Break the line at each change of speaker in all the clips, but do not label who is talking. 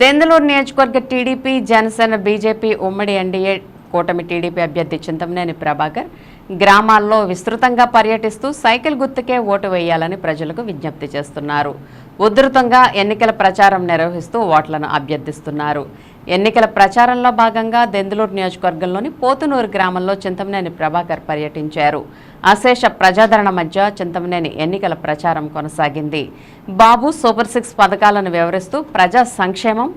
దెందలూరు నియోజకవర్గ TDP Janasena BJP ఉమ్మడి NDA కూటమి టీడీపీ అభ్యర్థి చింతమనేని ప్రభాకర్ గ్రామాల్లో విస్తృతంగా పర్యటిస్తూ సైకిల్ గుర్తుకే ఓటు వేయాలని ప్రజలకు విజ్ఞప్తి చేస్తున్నారు. ఉధృతంగా ఎన్నికల ప్రచారం నిర్వహిస్తూ ఓట్లను అభ్యర్థిస్తున్నారు. ఎన్నికల ప్రచారంలో భాగంగా దెందులూరు నియోజకవర్గంలోని పోతునూరు గ్రామంలో చింతమనేని ప్రభాకర్ పర్యటించారు. అశేష ప్రజాదరణ మధ్య చింతమనేని ఎన్నికల ప్రచారం కొనసాగింది. బాబు సూపర్ సిక్స్ పథకాలను వివరిస్తూ ప్రజా సంక్షేమం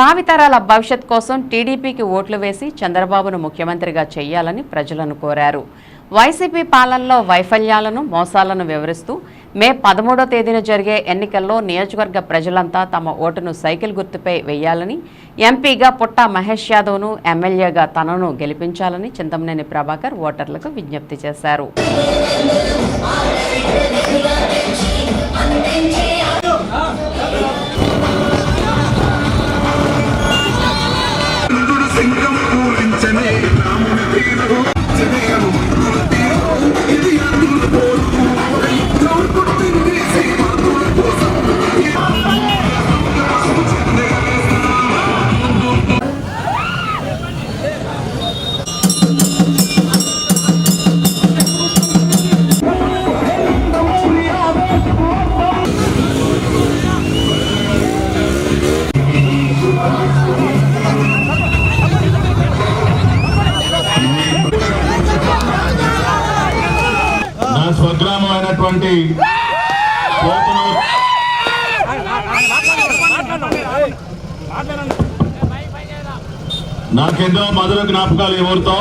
భావితరాల భవిష్యత్ కోసం టీడీపీకి ఓట్లు వేసి చంద్రబాబును ముఖ్యమంత్రిగా చేయాలని ప్రజలను కోరారు. వైసీపీ పాలనలో వైఫల్యాలను మోసాలను వివరిస్తూ మే పదమూడో తేదీన జరిగే ఎన్నికల్లో నియోజకవర్గ ప్రజలంతా తమ ఓటును సైకిల్ గుర్తుపై వేయాలని ఎంపీగా పుట్ట మహేష్ యాదవ్ను ఎమ్మెల్యేగా తనను గెలిపించాలని చింతమనేని ప్రభాకర్ ఓటర్లకు విజ్ఞప్తి చేశారు.
ఉన్నటువంటి అయినటువంటి నాకెన్నో మధుర జ్ఞాపకాలు ఎవరితో?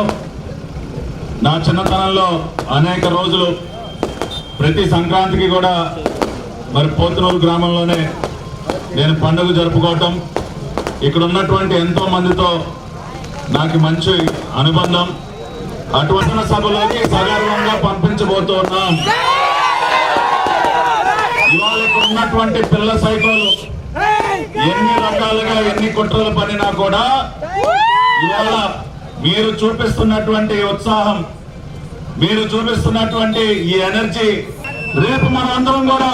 నా చిన్నతనంలో అనేక రోజులు ప్రతి సంక్రాంతికి కూడా మరి పోతునూరు గ్రామంలోనే నేను పండుగ జరుపుకోవటం. ఇక్కడ ఉన్నటువంటి ఎంతో మందితో నాకు మంచి అనుబంధం. అటువంటి సభలోకి సగర్వంగా పంపించబోతున్నాం. ఇవాళ ఇక్కడ ఉన్నటువంటి పిల్ల సైకోలు ఎన్ని రకాలుగా ఎన్ని కుట్రలు పడినా కూడా ఇవాళ మీరు చూపిస్తున్నటువంటి ఉత్సాహం మీరు చూపిస్తున్నటువంటి ఈ ఎనర్జీ రేపు మనందరం కూడా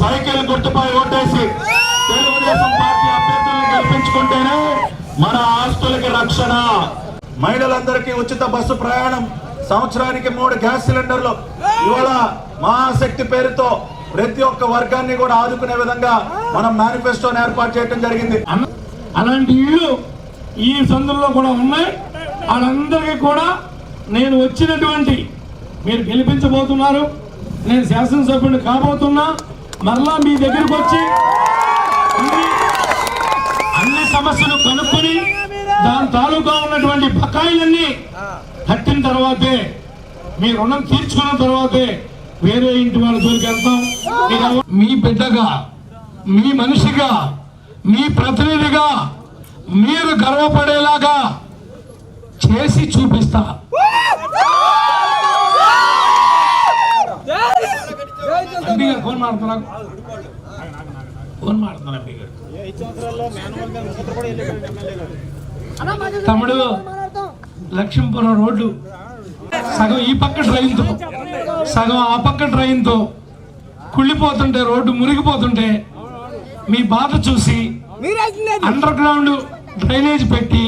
సైకిల్ గుర్తుపై ఓటేసి తెలుగుదేశం పార్టీ అభ్యర్థులను గెలిపించుకుంటేనే మన ఆస్తులకి రక్షణ. మహిళలందరికీ ఉచిత బస్సు ప్రయాణం. సంవత్సరానికి మూడు గ్యాస్ సిలిండర్లు. ఇవాళ మహాశక్తి పేరుతో ప్రతి ఒక్క వర్గాన్ని కూడా ఆదుకునే విధంగా మనం మేనిఫెస్టోని ఏర్పాటు చేయడం జరిగింది.
అలాంటి ఇళ్ళు ఈ సందుల్లో కూడా ఉన్నాయి. వాళ్ళందరికీ కూడా నేను వచ్చినటువంటి మీరు గెలిపించబోతున్నారు. నేను శాసనసభ్యుడిని కాబోతున్నా. మరలా మీ దగ్గరికి వచ్చి అన్ని అన్ని సమస్యలు కనుక్కొని దాని తాలూకా ఉన్నటువంటి బకాయిలన్నీ కట్టిన తర్వాతే మీ రుణం తీర్చుకున్న తర్వాతే వేరే ఇంటి వాళ్ళ జోలికి వెళ్తాం. మీ బిడ్డగా మీ మనిషిగా మీ ప్రతినిధిగా మీరు గర్వపడేలాగా చేసి చూపిస్తా. ఫోన్ మాడుతున్నా ఫోన్ మాడుతున్నా తమ్ముడు లక్ష్మీపురం రోడ్డు. సగం ఈ పక్క డ్రైన్తో. సగం ఆ పక్క డ్రైన్తో కుళ్ళిపోతుంటే రోడ్డు మురిగిపోతుంటే మీ బాధ చూసి అండర్ గ్రౌండ్ డ్రైనేజ్ పెట్టి